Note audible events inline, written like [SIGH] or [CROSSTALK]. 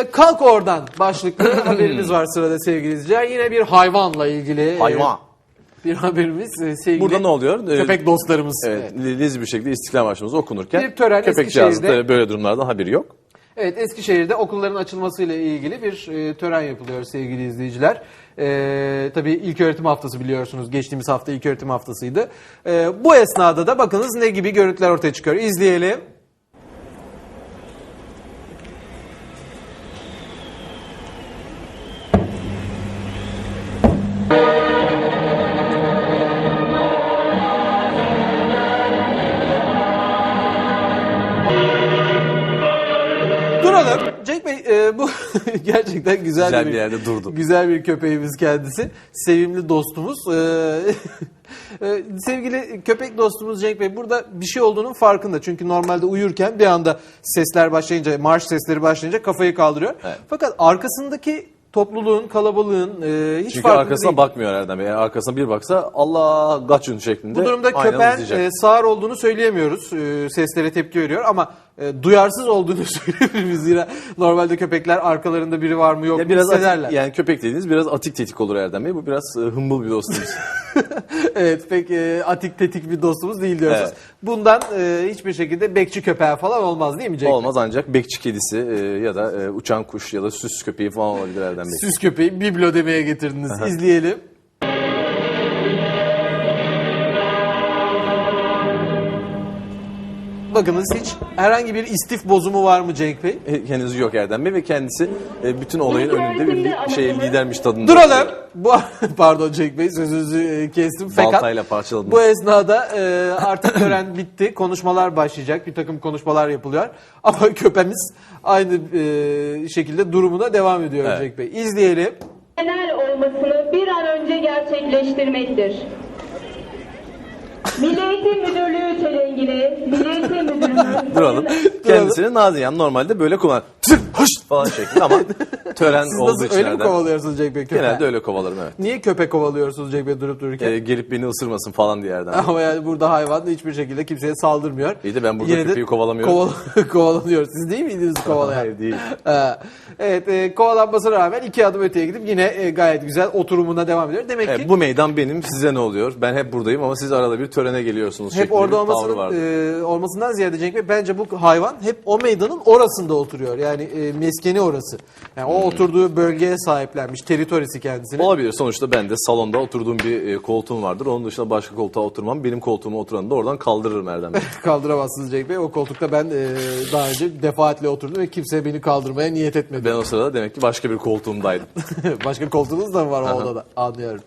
e, kalk oradan başlıklı [LAUGHS] haberimiz var sırada sevgili izleyiciler. Yine bir hayvanla ilgili e, Hayvan. bir haberimiz e, sevgili Burada ne oluyor? Ee, köpek dostlarımız. Evet, liz bir şekilde İstiklal Marşımız okunurken Bir tören Eskişehir'de- da böyle durumlardan haberi yok. Evet Eskişehir'de okulların açılmasıyla ilgili bir e, tören yapılıyor sevgili izleyiciler. E, tabii ilk öğretim haftası biliyorsunuz. Geçtiğimiz hafta ilk öğretim haftasıydı. E, bu esnada da bakınız ne gibi görüntüler ortaya çıkıyor. İzleyelim. Duralım. Cenk Bey e, bu [LAUGHS] gerçekten güzel, Güzel bir yerde durdu. Güzel bir köpeğimiz kendisi. Sevimli dostumuz. E, [LAUGHS] e, sevgili köpek dostumuz Cenk Bey burada bir şey olduğunun farkında. Çünkü normalde uyurken bir anda sesler başlayınca, marş sesleri başlayınca kafayı kaldırıyor. Evet. Fakat arkasındaki topluluğun, kalabalığın e, hiç Çünkü farkında arkasına değil. bakmıyor Erdem Bey. Eğer arkasına bir baksa Allah gaçın şeklinde Bu durumda aynen köpeğin izleyecek. e, sağır olduğunu söyleyemiyoruz. E, seslere tepki veriyor ama e, duyarsız olduğunu [LAUGHS] söyleyebiliriz. Zira normalde köpekler arkalarında biri var mı yok Ya biraz hissederler. atik, yani köpek dediğiniz biraz atik tetik olur Erdem Bey. Bu biraz e, hımbıl bir dostumuz. [LAUGHS] [LAUGHS] evet pek e, atik tetik bir dostumuz değil diyorsunuz. Evet. Bundan e, hiçbir şekilde bekçi köpeği falan olmaz değil mi Cenk? Olmaz ancak bekçi kedisi e, ya da e, uçan kuş ya da süs köpeği falan olabilir Erdem Bey. Süs köpeği biblo demeye getirdiniz. İzleyelim. Bakınız hiç herhangi bir istif bozumu var mı Cenk Bey? E, henüz yok Erdem Bey ve kendisi e, bütün olayın önünde bir li- şey lidermiş tadında. Duralım. Bu [LAUGHS] pardon Cenk Bey sözünüzü e, kestim fakat Baltayla parçaladım. bu esnada e, artık [CLEARS THROAT] tören bitti. Konuşmalar başlayacak. Bir takım konuşmalar yapılıyor. Ama [LAUGHS] köpeğimiz aynı e, şekilde durumuna devam ediyor Evet. Cenk Bey. İzleyelim. genel olmasını bir an önce gerçekleştirmektir. Milli Eğitim Müdürlüğü çelengili, Milli Eğitim. Duralım. Kendisini Nazlıyan normalde böyle kullan. Tüh, hoş falan şeklinde ama [LAUGHS] tören Siz olduğu için öyle mi kovalıyorsunuz Cenk Bey köpeği? Genelde öyle kovalarım evet. Niye köpek kovalıyorsunuz Cenk Bey durup dururken? E, gelip beni ısırmasın falan diye. Bey. Ama yani burada hayvan da hiçbir şekilde kimseye saldırmıyor. İyi de ben burada köpeği kovalamıyorum. koval- [LAUGHS] kovalanıyor. Siz değil miydiniz kovalayan? Hayır değil. Evet e, kovalanmasına rağmen iki adım öteye gidip yine e, gayet güzel oturumuna devam ediyor. Demek Evet, ki bu meydan benim. Size ne oluyor? Ben hep buradayım ama siz arada bir törene geliyorsunuz. hep şeklinde orada bir tavrı olmasının, vardı. e, olmasından ziyade Cenk Bey bence bu hayvan hep o meydanın orasında oturuyor. Yani e, meskeni orası. Yani o oturduğu bölgeye sahiplenmiş. Teritorisi kendisine. Olabilir. Sonuçta ben de salonda oturduğum bir e, koltuğum vardır. Onun dışında başka koltuğa oturmam. Benim koltuğuma oturanı da oradan kaldırırım Erdem Bey. [LAUGHS] Kaldıramazsınız Cenk Bey. O koltukta ben e, daha önce defaatle oturdum ve kimse beni kaldırmaya niyet etmedi. ben o sırada demek ki başka bir koltuğumdaydım. [LAUGHS] Başka koltuğunuz da mı var o odada? Anlıyorum.